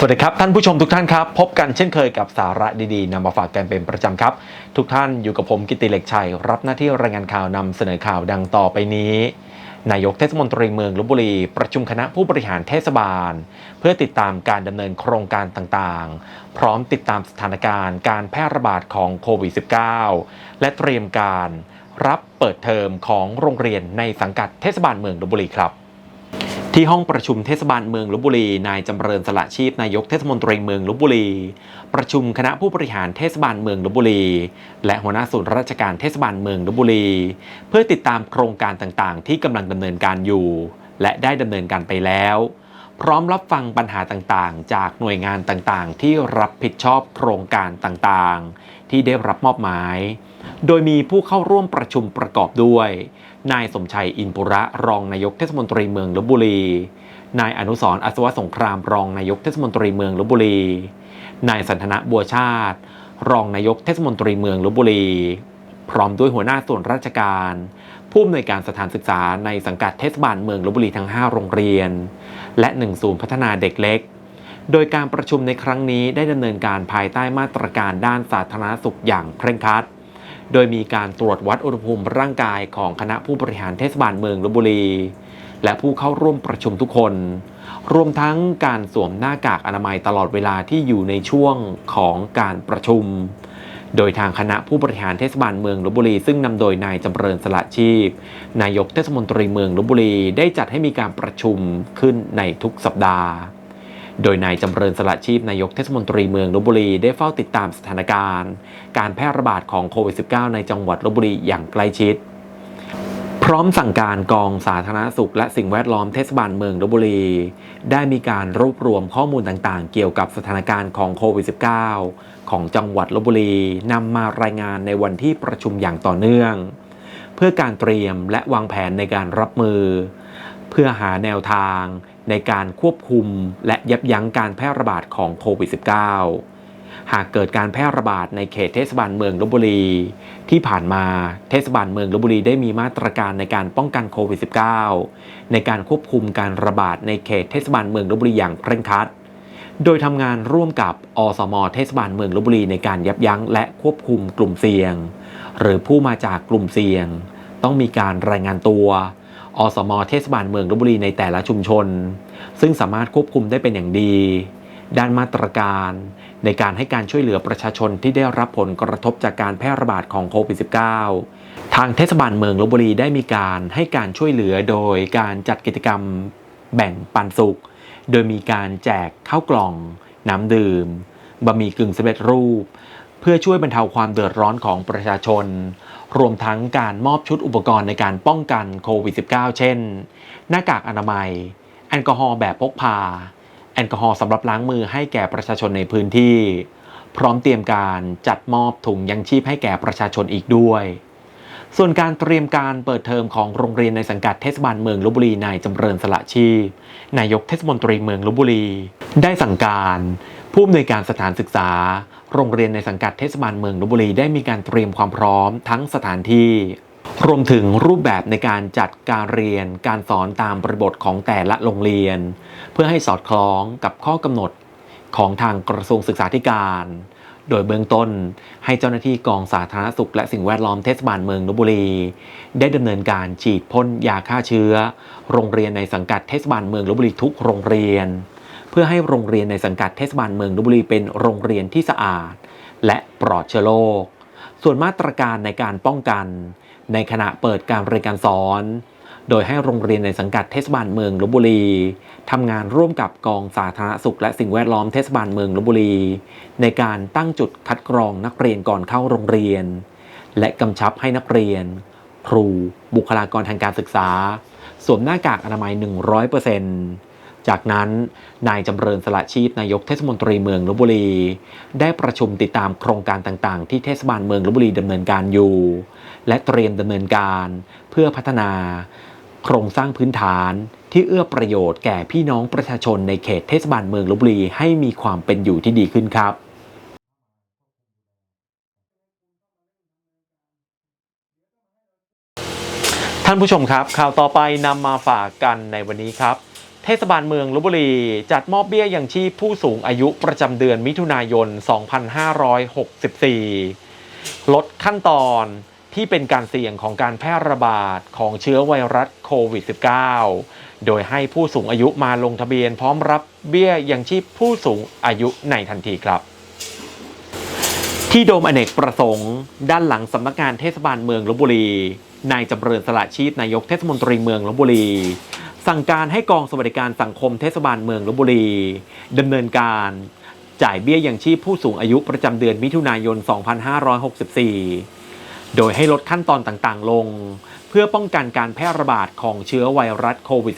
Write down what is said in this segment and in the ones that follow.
สวัสดีครับ ท่านผู้ชมทุกท่านครับ พบกันเช่นเคยกับสาระดีๆนำมาฝากกันเป็นประจำครับ ทุกท่านอยู่กับผมกิติเหล็กชัย รับหน้าที่รายงานข่าวนำเสนอข่าวดังต่อไปนี้ นายกเทศมนตรีเมืองลบบุรี ประชุมคณะผู้บริหารเทศบาล เพื่อติดตามการดำเนินโครงการต่างๆ พร้อมติดตามสถานการณ์การแพร่ระบาดของโควิด -19 และเตรียมการรับเปิดเทอมของโรงเรียนในสังกัดเทศบาลเมืองลบบุรีครับ ที่ห้องประชุมเทศบาลเมืองลบบุรี นายจำเริญสละชีพนายกเทศมนตรีเมืองลบบุรี ประชุมคณะผู้บริหารเทศบาลเมืองลบบุรี และหัวหน้าส่วนราชการเทศบาลเมืองลบบุรี เพื่อติดตามโครงการต่างๆ ที่กำลังดำเนินการอยู่ และได้ดำเนินการไปแล้ว พร้อมรับฟังปัญหาต่างๆ จากหน่วยงานต่างๆ ที่รับผิดชอบโครงการต่างๆ ที่ได้รับมอบหมาย โดยมีผู้เข้าร่วมประชุมประกอบด้วย นายสมชัยอินปุระรองนายกเทศมนตรีเมืองลบบุรี นายอนุสรอัศวสงครามรองนายกเทศมนตรีเมืองลบบุรี นายสันทนะบัวชาติ รองนายกเทศมนตรีเมืองลบบุรี พร้อมด้วยหัวหน้าส่วนราชการ ผู้อำนวยการสถานศึกษาในสังกัดเทศบาลเมืองลบบุรีทั้ง 5 โรงเรียน และ1ศูนย์พัฒนาเด็กเล็กโดยการประชุมในครั้งนี้ได้ดำเนินการภายใต้มาตรการด้านสาธารณสุขอย่างเคร่งครัด โดยมีการตรวจวัดอุณหภูมิร่างกายของคณะผู้บริหารเทศบาลเมืองลบบุรี และผู้เข้าร่วมประชุมทุกคน รวมทั้งการสวมหน้ากากอนามัยตลอดเวลาที่อยู่ในช่วงของการประชุม โดยทางคณะผู้บริหารเทศบาลเมืองลบบุรี ซึ่งนำโดยนายจำเริญสละชีพ นายกเทศมนตรีเมืองลบบุรีได้จัดให้มีการประชุมขึ้นในทุกสัปดาห์ โดยนายจำเริญสละชีพนายกเทศมนตรีเมืองลบบุรีได้เฝ้าติดตามสถานการณ์ การแพร่ระบาดของโควิด -19 ในจังหวัดลบบุรีอย่างใกล้ชิด พร้อมสั่งการกองสาธารณสุขและสิ่งแวดล้อมเทศบาลเมืองลบบุรี ได้มีการรวบรวมข้อมูลต่างๆ เกี่ยวกับสถานการณ์ของโควิด -19 ของจังหวัดลบบุรีนำมารายงานในวันที่ประชุมอย่างต่อเนื่อง เพื่อการเตรียมและวางแผนในการรับมือ เพื่อหาแนวทาง ในการควบคุมและยับยั้งการแพร่ระบาดของโควิด -19 หากเกิดการแพร่ระบาดในเขตเทศบาลเมืองลบบุรี ที่ผ่านมาเทศบาลเมืองลบบุรีได้มีมาตรการในการป้องกันโควิด -19 ในการควบคุมการระบาดในเขตเทศบาลเมืองลบบุรีอย่างเคร่งครัด โดยทำงานร่วมกับอสม เทศบาลเมืองลบบุรีในการยับยั้งและควบคุมกลุ่มเสี่ยง หรือผู้มาจากกลุ่มเสี่ยง ต้องมีการรายงานตัว อสมเทศบาลเมืองลบบุรีในแต่ละชุมชน ซึ่งสามารถควบคุมได้เป็นอย่างดี ด้านมาตรการ ในการให้การช่วยเหลือประชาชนที่ได้รับผลกระทบจากการแพร่ระบาดของโควิด -19 ทางเทศบาลเมืองลบบุรีได้มีการให้การช่วยเหลือโดยการจัดกิจกรรมแบ่งปันสุข โดยมีการแจกข้าวกล่อง น้ำดื่มบะหมี่กึ่งสำเร็จรูป เพื่อช่วยบรรเทาความเดือดร้อนของประชาชน รวมทั้งการมอบชุดอุปกรณ์ในการป้องกันโควิด -19 เช่น หน้ากากอนามัย แอลกอฮอล์แบบพกพา แอลกอฮอล์สำหรับล้างมือให้แก่ประชาชนในพื้นที่ พร้อมเตรียมการจัดมอบถุงยังชีพให้แก่ประชาชนอีกด้วยส่วนการเตรียมการเปิดเทอมของโรงเรียนในสังกัดเทศบาลเมืองลบบุรีนายจำเริญสละชีพ นายกเทศมนตรีเมืองลบบุรี ได้สั่งการ ผู้อำนวยการสถานศึกษา โรงเรียนในสังกัดเทศบาลเมืองลบบุรีได้มีการเตรียมความพร้อมทั้งสถานที่รวมถึงรูปแบบในการจัดการเรียนการสอนตามบริบทของแต่ละโรงเรียน เพื่อให้สอดคล้องกับข้อกำหนดของทางกระทรวงศึกษาธิการ โดยเบื้องต้นให้เจ้าหน้าที่กองสาธารณสุขและสิ่งแวดล้อมเทศบาลเมืองลบบุรี ได้ดำเนินการฉีดพ่นยาฆ่าเชื้อ โรงเรียนในสังกัดเทศบาลเมืองลบบุรีทุกโรงเรียน เพื่อให้โรงเรียนในสังกัดเทศบาลเมืองลบบุรีเป็นโรงเรียนที่สะอาด และปลอดเชื้อโรค ส่วนมาตรการในการป้องกัน ในขณะเปิดการเรียนการสอน โดยให้โรงเรียนในสังกัดเทศบาลเมืองลบบุรีทำงานร่วมกับกองสาธารณสุขและสิ่งแวดล้อมเทศบาลเมืองลบบุรี ในการตั้งจุดคัดกรองนักเรียนก่อนเข้าโรงเรียน และกำชับให้นักเรียน ครู บุคลากรทางการศึกษา สวมหน้ากากอนามัย 100% จากนั้นนายจำเริญสละชีพนายกเทศมนตรีเมืองลบบุรี ได้ประชุมติดตามโครงการต่างๆ ที่เทศบาลเมืองลบบุรีดำเนินการอยู่ และเตรียมดำเนินการเพื่อพัฒนา โครงสร้างพื้นฐานที่เอื้อประโยชน์แก่พี่น้องประชาชนในเขตเทศบาลเมืองลบบุรีให้มีความเป็นอยู่ที่ดีขึ้นครับท่านผู้ชมครับข่าวต่อไปนำมาฝากกันในวันนี้ครับ เทศบาลเมืองลบบุรี จัดมอบเบี้ยยังชีพผู้สูงอายุประจำเดือนมิถุนายน 2564 ลดขั้นตอนที่เป็นการเสี่ยงของการแพร่ระบาดของเชื้อไวรัสโควิด -19 โดยให้ผู้สูงอายุมาลงทะเบียนพร้อมรับเบี้ยยังชีพผู้สูงอายุในทันทีครับที่โดมอเนกประสงค์ ด้านหลังสำนักงานเทศบาลเมืองลบบุรี นายจำเริญสละชีพนายกเทศมนตรีเมืองลบบุรี สั่งการให้กองสวัสดิการสังคมเทศบาลเมืองลบบุรี ดำเนินการจ่ายเบี้ยยังชีพผู้สูงอายุประจำเดือนมิถุนายน 2564 โดยให้ลดขั้นตอนต่างๆ ลง เพื่อป้องกันการแพร่ระบาดของเชื้อไวรัสโควิด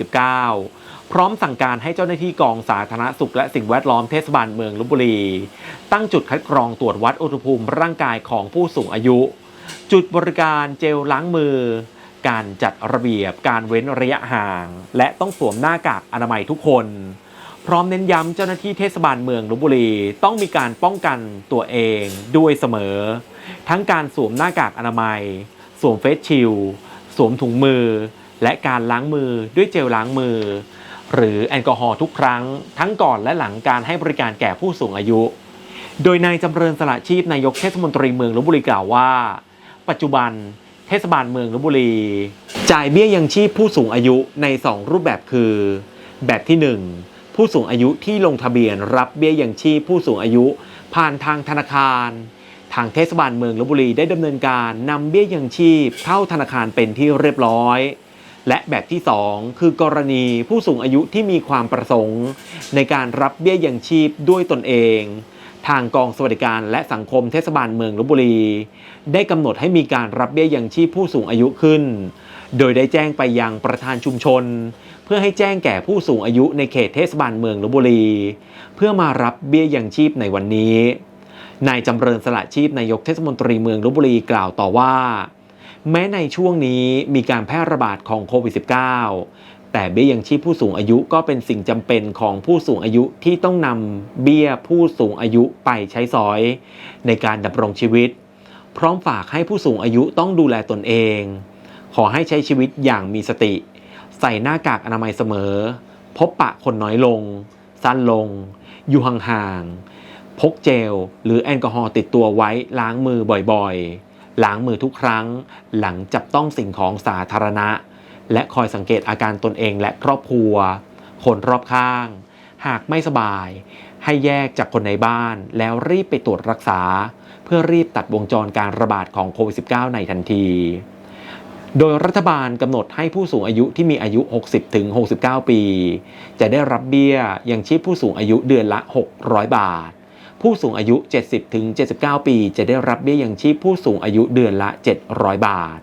-19 พร้อมสั่งการให้เจ้าหน้าที่กองสาธารณสุขและสิ่งแวดล้อมเทศบาลเมืองลบบุรี ตั้งจุดคัดกรองตรวจวัดอุณหภูมิร่างกายของผู้สูงอายุ จุดบริการเจลล้างมือ การจัดระเบียบ การเว้นระยะห่าง และต้องสวมหน้ากากอนามัยทุกคน พร้อมเน้นย้ำเจ้าหน้าที่เทศบาลเมืองลบบุรี ต้องมีการป้องกันตัวเองด้วยเสมอ ทั้งการสวมหน้ากากอนามัย สวมเฟสชิลสวมถุงมือ และการล้างมือด้วยเจลล้างมือ หรือแอลกอฮอล์ทุกครั้ง ทั้งก่อนและหลังการให้บริการแก่ผู้สูงอายุ โดยนายจำเริญสละชีพนายกเทศมนตรีเมืองลบบุรีกล่าวว่า ปัจจุบัน เทศบาลเมืองลบบุรี จ่ายเบี้ยยังชีพผู้สูงอายุใน 2 รูปแบบคือ แบบที่ 1 ผู้สูงอายุที่ลงทะเบียนรับเบี้ยยังชีพผู้สูงอายุ ผ่านทางธนาคาร ทางเทศบาลเมืองลบบุรีได้ดำเนินการนำเบี้ยยังชีพเข้าธนาคารเป็นที่เรียบร้อยและแบบที่ 2 คือกรณีผู้สูงอายุที่มีความประสงค์ ในการรับเบี้ยยังชีพด้วยตนเอง ทางกองสวัสดิการและสังคมเทศบาลเมืองลบบุรี ได้กำหนดให้มีการรับเบี้ยยังชีพผู้สูงอายุขึ้น โดยได้แจ้งไปยังประธานชุมชน เพื่อให้แจ้งแก่ผู้สูงอายุในเขตเทศบาลเมืองลบบุรี เพื่อมารับเบี้ยยังชีพในวันนี้ นายจำเริญสละชีพนายกเทศมนตรีเมืองลบบุรีกล่าวต่อว่า แม้ในช่วงนี้มีการแพร่ระบาดของโควิด -19 แต่เบี้ยยังชีพผู้สูงอายุก็เป็นสิ่งจำเป็นของผู้สูงอายุที่ต้องนำเบี้ยผู้สูงอายุไปใช้สอย ในการดำรงชีวิต พร้อมฝากให้ผู้สูงอายุต้องดูแลตนเอง ขอให้ใช้ชีวิตอย่างมีสติ ใส่หน้ากากอนามัยเสมอ พบปะคนน้อยลง สั้นลง อยู่ห่างๆพกเจล หรือแอลกอฮอล์ติดตัวไว้ล้างมือบ่อยๆล้างมือทุกครั้ง หลังจับต้องสิ่งของสาธารณะ และคอยสังเกตอาการตนเองและครอบครัว คนรอบข้าง หากไม่สบาย ให้แยกจากคนในบ้าน แล้วรีบไปตรวจรักษา เพื่อรีบตัดวงจรการระบาดของโควิด -19 ในทันที โดยรัฐบาลกำหนดให้ผู้สูงอายุที่มีอายุ 60ถึง69 ปี จะได้รับเบี้ยยังชีพผู้สูงอายุเดือนละ 600 บาท ผู้สูงอายุ 70ถึง79 ปี จะได้รับเบี้ยยังชีพผู้สูงอายุเดือนละ 700 บาท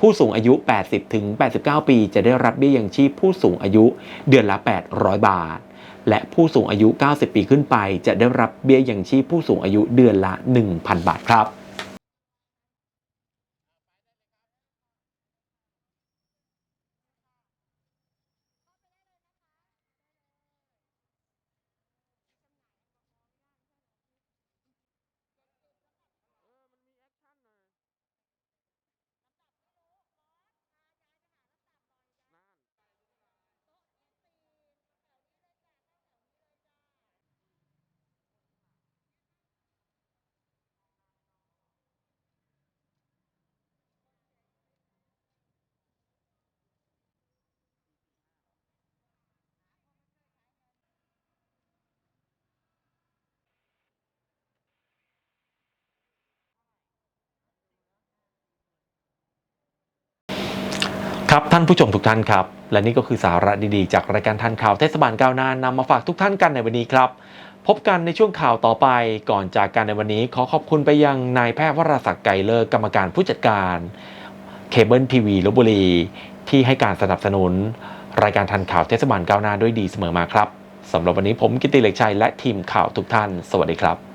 ผู้สูงอายุ 80 ถึง 89 ปี จะได้รับเบี้ยยังชีพผู้สูงอายุเดือนละ 800 บาท และผู้สูงอายุ 90 ปีขึ้นไป จะได้รับเบี้ยยังชีพผู้สูงอายุเดือนละ 1,000 บาทครับ ครับท่านผู้ชมทุกท่านครับ และนี่ก็คือสาระดีๆ จากรายการทันข่าวเทศบาลก้าวหน้านำมาฝากทุกท่านกันในวันนี้ครับ พบกันในช่วงข่าวต่อไปก่อนจากกันในวันนี้ ขอขอบคุณไปยังนายแพทย์วราศักดิ์ไก่เลิกกรรมการผู้จัดการเคเบิลทีวีลบบุรี ที่ให้การสนับสนุน รายการทันข่าวเทศบาลก้าวหน้าด้วยดีเสมอมาครับสำหรับวันนี้ผมกิติเล็กชัยและทีมข่าวทุกท่าน สวัสดีครับ